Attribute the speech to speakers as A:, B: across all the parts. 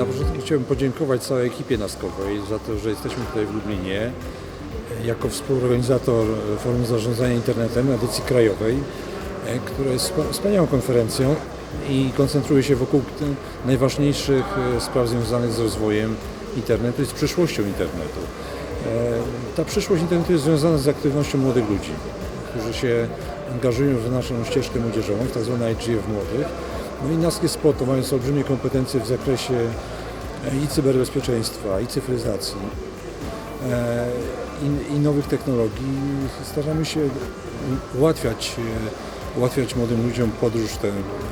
A: Na początku chciałbym podziękować całej ekipie naskowej za to, że jesteśmy tutaj w Lublinie jako współorganizator Forum Zarządzania Internetem edycji krajowej, e, która jest wspa- wspaniałą konferencją i koncentruje się wokół najważniejszych e, spraw związanych z rozwojem internetu i z przyszłością internetu. E, Ta przyszłość internetu jest związana z aktywnością młodych ludzi, którzy się angażują w naszą ścieżkę młodzieżową, w tzw. IGF Młodych. No i NASK jest po to, mając olbrzymie kompetencje w zakresie e, i cyberbezpieczeństwa, i cyfryzacji, e, i, i nowych technologii, staramy się ułatwiać, e, ułatwiać młodym ludziom podróż tę,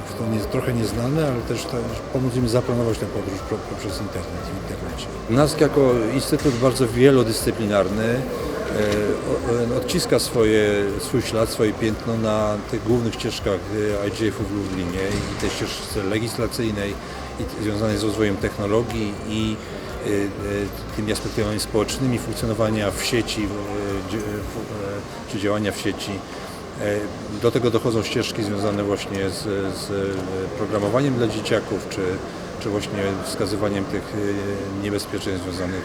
A: w to nie, trochę nieznane, ale też, też pomóc im zaplanować tę podróż poprzez internet w internecie. NASK jako instytut bardzo wielodyscyplinarny e, odciska swoje, swój ślad, swoje piętno na tych głównych ścieżkach IGF-u w Lublinie i tej ścieżce legislacyjnej związanej z rozwojem technologii i e, e, tymi aspektami społecznymi funkcjonowania w sieci w- e, czy działania w sieci. E, Do tego dochodzą ścieżki związane właśnie z, z programowaniem dla dzieciaków, czy, czy właśnie wskazywaniem tych niebezpieczeństw związanych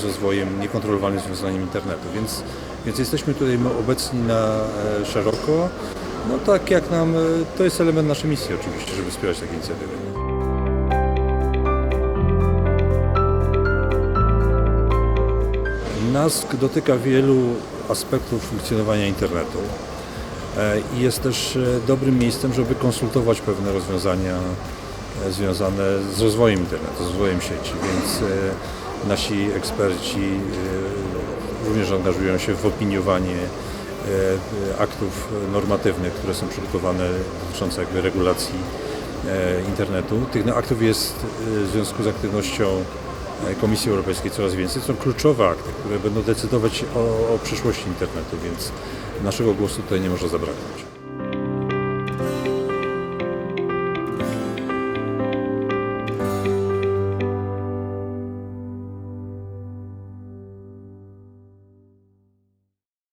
A: z rozwojem niekontrolowanym związaniem internetu. Więc, więc jesteśmy tutaj obecni na e, szeroko. No tak jak nam, e, to jest element naszej misji oczywiście, żeby wspierać takie inicjatywy. NASK dotyka wielu aspektów funkcjonowania internetu e, i jest też e, dobrym miejscem, żeby konsultować pewne rozwiązania związane z rozwojem internetu, z rozwojem sieci, więc nasi eksperci również angażują się w opiniowanie aktów normatywnych, które są przygotowane dotyczące jakby regulacji e, internetu. Tych aktów jest e, w związku z aktywnością e, Komisji Europejskiej coraz więcej. To są kluczowe akty, które będą decydować o, o przyszłości internetu, więc naszego głosu tutaj nie może zabraknąć.